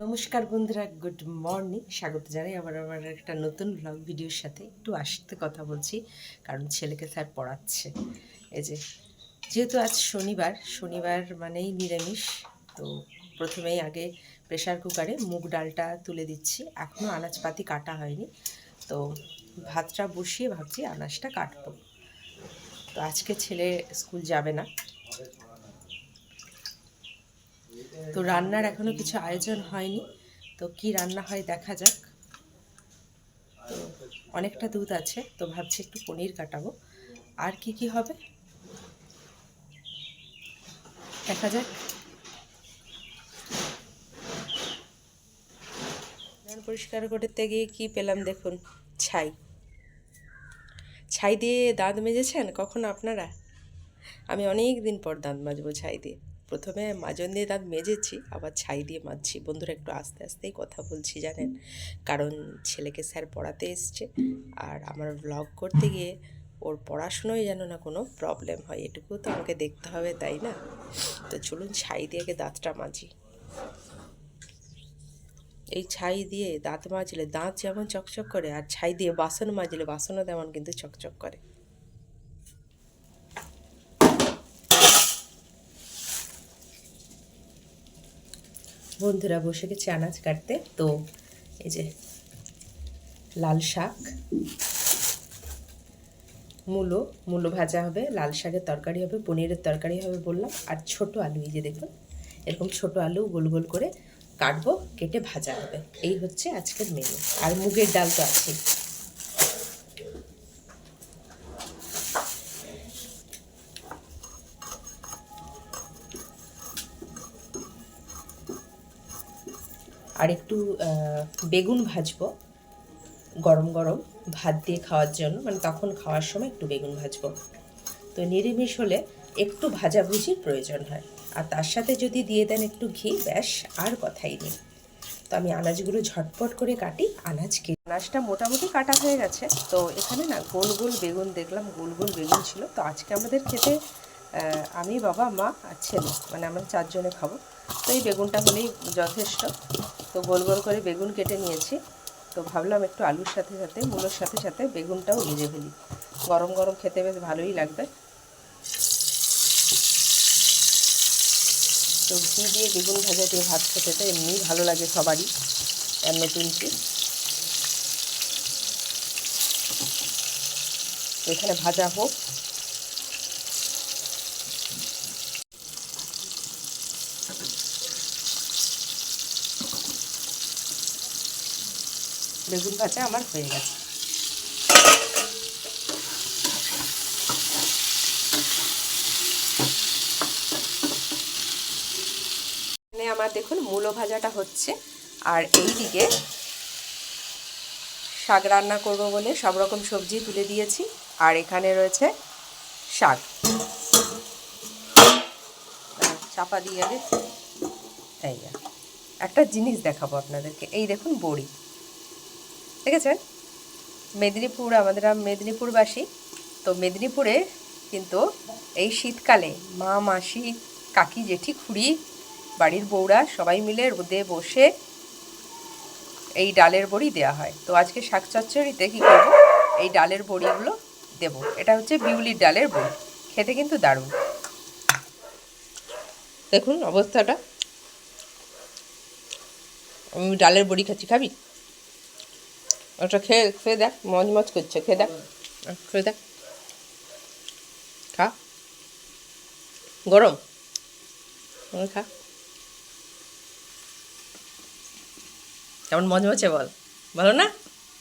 নমস্কার বন্ধুরা, good morning. স্বাগত জানাই আবার আমার একটা নতুন ব্লগ ভিডিওর সাথে। একটু আসতে কথা বলছি, কারণ ছেলেকে স্যার পড়াচ্ছে। এই যে, যেহেতু আজ শনিবার শনিবার মানেই নিরামিষ, তো প্রথমেই আগে প্রেশার কুকারে মুগ ডালটা তুলে দিচ্ছি। এখনও আনাজপাতি কাটা হয়নি, তো ভাতটা বসিয়ে ভাবছি আনাজটা কাটবো। তো আজকে ছেলে স্কুল যাবে না। তো রান্নার এখনও কিছু আয়োজন হয়নি। তো কি রান্না হয় দেখা যাক। তো অনেকটা দুধ আছে, তো ভাবছি একটু পনির কাটাবো। আর কি কি হবে? দেখা যাক। পরিষ্কার করতে গিয়ে কি পেলাম দেখুন, ছাই। ছাই দিয়ে দাঁত মেজেছেন কখনো আপনারা? আমি অনেক দিন পর দাঁত মাজবো ছাই দিয়ে। প্রথমে মাজন দিয়ে দাঁত মেজেছি, আবার ছাই দিয়ে মাজছি। বন্ধুরা একটু আস্তে আস্তেই কথা বলছি, জানেন? কারণ ছেলেকে স্যার পড়াতে এসছে আর আমার ব্লগ করতে গিয়ে ওর পড়াশুনোয় যেন না কোনো প্রবলেম হয় এটুকু তো আমাকে দেখতে হবে, তাই না? তো চলুন ছাই দিয়ে আগে দাঁতটা মাজি। এই ছাই দিয়ে দাঁত মাজলে দাঁত যেমন চকচক করে আর ছাই দিয়ে বাসন মাজলে বাসনও তেমন কিন্তু চকচক করে। বন্ধুরা বসে গেছে আনাজ কাটতে। তো এই যে লাল শাক, মূলো মূলো ভাজা হবে, লাল শাকের তরকারি হবে, পনিরের তরকারি হবে বললাম, আর ছোট আলু, এই যে দেখুন, এরকম ছোট আলু গোল গোল করে কাটবো, কেটে ভাজা হবে। এই হচ্ছে আজকের মেনু আর মুগের ডাল তো আছে আর একটু বেগুন ভাজবো। গরম গরম ভাত দিয়ে খাওয়ার জন্য মানে তখন খাওয়ার সময় একটু বেগুন ভাজবো। তো নিরামিষ হলে একটু ভাজাভুজির প্রয়োজন হয়। আর তার সাথে যদি দিয়ে দেন একটু ঘি, ব্যাস, আর কথাই নেই। তো আমি আনাজগুলো ঝটপট করে কাটি, আনাজ কে আনাজটা মোটামুটি কাটা হয়ে গেছে। তো এখানে না গোল গোল বেগুন দেখলাম, গোল গোল বেগুন ছিল। তো আজকে আমাদের খেতে আমি, বাবা, মা আর ছেলে মানে আমরা চারজনে খাব। তো এই বেগুনটা হলেই যথেষ্ট। তো গোল গোল করে বেগুন কেটে নিয়েছি। তো ভাবলাম একটু আলুর সাথে সাথে, মূলোর সাথে সাথে বেগুনটাও ভেজে ফেলি। গরম গরম খেতে বেশ ভালোই লাগবে। তো ঘি দিয়ে বেগুন ভাজা দিয়ে ভাত খেতে তো এমনিই ভালো লাগে সবারই, আর নতুন কি এখানে ভাজা হোক বেগুন ভাজা আমার হয়ে গেছে। এখানে আমার দেখুন মূলো ভাজাটা হচ্ছে, আর এই দিকে শাক রান্না করব বলে সব রকম সবজি তুলে দিয়েছি, আর এখানে রয়েছে শাক। চাপা দিয়ে যা। একটা জিনিস দেখাবো আপনাদেরকে। এই দেখুন বড়ি। দেখেছেন মেদিনীপুর, আমাদের মেদিনীপুরবাসী। তো মেদিনীপুরে কিন্তু এই শীতকালে মা, মাসি, কাকি, জেঠি, খুড়ি, বাড়ির বউরা সবাই মিলে রোদে বসে এই ডালের বড়ি দেওয়া হয়। তো আজকে শাক চচ্চড়িতে কী করব? এই ডালের বড়িগুলো দেব। এটা হচ্ছে বিউলির ডালের বড়ি। খেতে কিন্তু দারুণ। দেখুন অবস্থাটা। আমি ডালের বড়ি খাচ্ছি। খাবি? ওটা খেয়ে খেয়ে দেখ মজমজ করছে, খেয়ে দেখ। খেয়ে দেখ। খা। গরম। খা। কেমন মজমচে বল। ভালো না?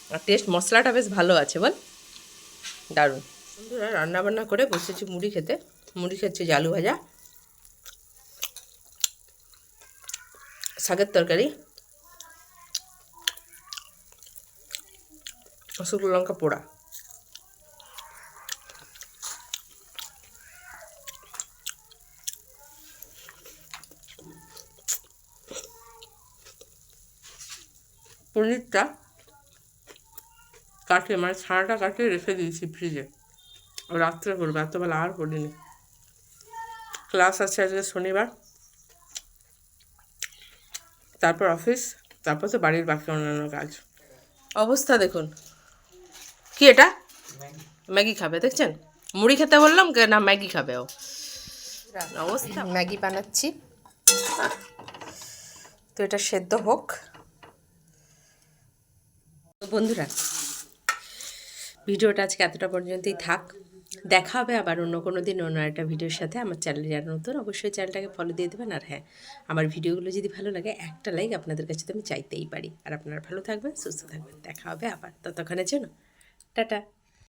আর টেস্ট মশলাটা বেশ ভালো আছে, বল। দারুণ। বন্ধুরা রান্না বান্না করে বসেছি মুড়ি খেতে। মুড়ি খেচ্ছে যে আলু ভাজা। শাকের তরকারি। শুকনো লঙ্কা পোড়া। পনিরটা কাটে মানে ছানাটা কাটে রেখে দিয়েছি ফ্রিজে। রাত্রে করব এতবেলা আর করিনি। ক্লাস আছে আজকে শনিবার। তারপর অফিস, তারপর তো বাড়ির বাকি অন্যান্য কাজ। অবস্থা দেখুন। কি এটা? ম্যাগি খাবে, দেখছেন? মুড়ি খেতে বললাম না, ম্যাগি খাবে ও। অবস্থা। ম্যাগি বানাচ্ছি। তো এটা সেদ্ধ হোক। বন্ধুরা, ভিডিওটা আজকে এতটা পর্যন্তই থাক। দেখা হবে আবার অন্য কোনো দিন, অন্য একটা ভিডিওর সাথে। আমার চ্যানেলে যারা নতুন, অবশ্যই চ্যানেলটাকে ফলো দিয়ে দেবেন। আর হ্যাঁ আমার ভিডিওগুলো যদি ভালো লাগে, একটা লাইক আপনাদের কাছে তো আমি চাইতেই পারি। আর আপনারা ভালো থাকবেন, সুস্থ থাকবেন। দেখা হবে আবার। ততক্ষণের জন্য। Tata.